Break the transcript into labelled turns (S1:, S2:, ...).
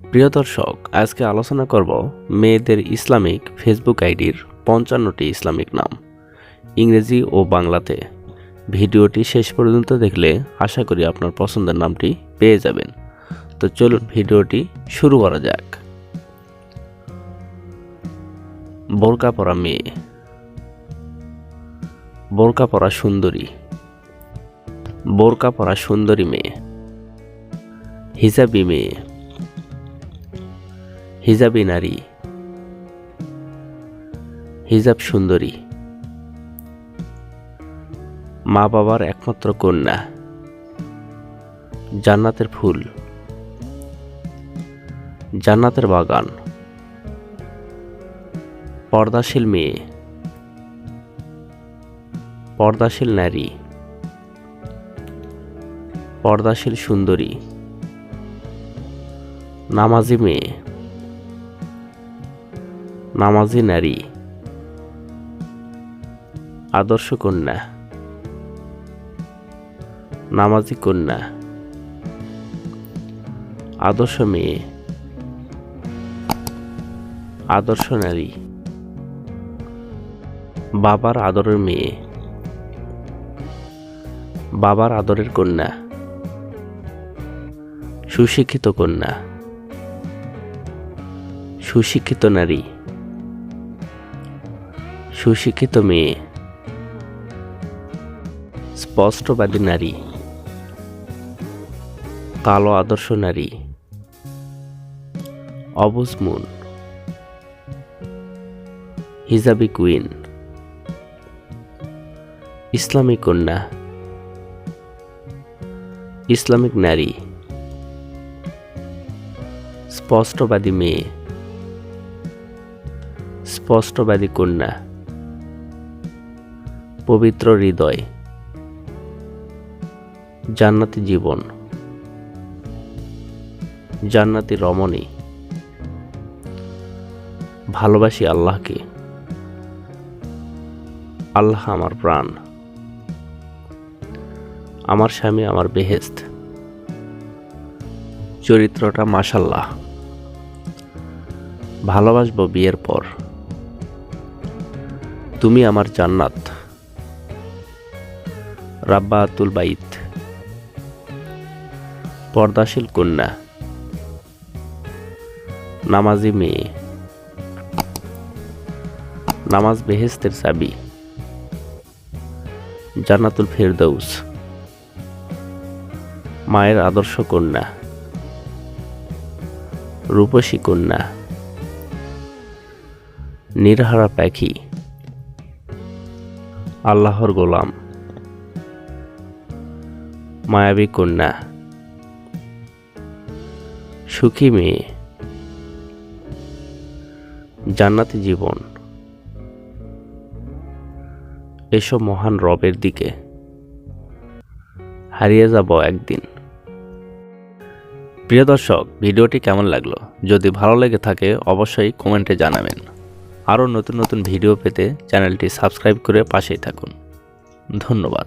S1: প্রিয় দর্শক, আজকে আলোচনা করব মেয়েদের ইসলামিক ফেসবুক আইডির পঞ্চান্নটি ইসলামিক নাম, ইংরেজি ও বাংলাতে। ভিডিওটি শেষ পর্যন্ত দেখলে আশা করি আপনার পছন্দের নামটি পেয়ে যাবেন। তো চলুন ভিডিওটি শুরু করা যাক। বোরকা পরা মেয়ে। বোরকা পরা সুন্দরী। বোরকা পরা সুন্দরী মেয়ে। হিজাবি মেয়ে। হিজাবি নারী। হিজাব সুন্দরী। মা বাবার একমাত্র কন্যা। জান্নাতের ফুল। জান্নাতের বাগান। পর্দাশীল মেয়ে। পর্দাশীল নারী। পর্দাশীল সুন্দরী। নামাজি মেয়ে। নামাজি নারী। আদর্শ কন্যা। নামাজি কন্যা। আদর্শ মেয়ে। আদর্শ নারী। বাবার আদরের মেয়ে। বাবার আদরের কন্যা। সুশিক্ষিত কন্যা। সুশিক্ষিত নারী। সুশিক্ষিত মেয়ে। স্পষ্টবাদী নারী। কালো আদর্শ নারী। অবুজ মুন। হিজাবি কুইন। ইসলামিক কন্যা। ইসলামিক নারী। স্পষ্টবাদী মেয়ে। স্পষ্টবাদী কন্যা। পবিত্র হৃদয়। জান্নাতি জীবন। জান্নাতি রমণী। ভালোবাসি আল্লাহকে। আল্লাহ আমার প্রাণ। আমার স্বামী আমার বেহেস্ত চরিত্রটা মাসাল্লাহ ভালোবাসবো বিয়ের পর। তুমি আমার জান্নাত। রাব্বা আতুল বাইত। পর্দাশীল কন্যা। নামাজি মেয়ে। নামাজ বেহেস্তের চাবি। জান্নাতুল ফেরদৌস। মায়ের আদর্শ কন্যা। রূপসী কন্যা। নিরহারা পাখি আল্লাহর গোলাম। মায়াবী কন্যা। সুখী মেয়ে। জান্নাতি জীবন। এসব মহান রবের দিকে। হারিয়ে যাব একদিন। প্রিয় দর্শক, ভিডিওটি কেমন লাগল? যদি ভালো লেগে থাকে, অবশ্যই কমেন্টে জানাবেন। আরও নতুন নতুন ভিডিও পেতে চ্যানেলটি সাবস্ক্রাইব করে পাশেই থাকুন। ধন্যবাদ।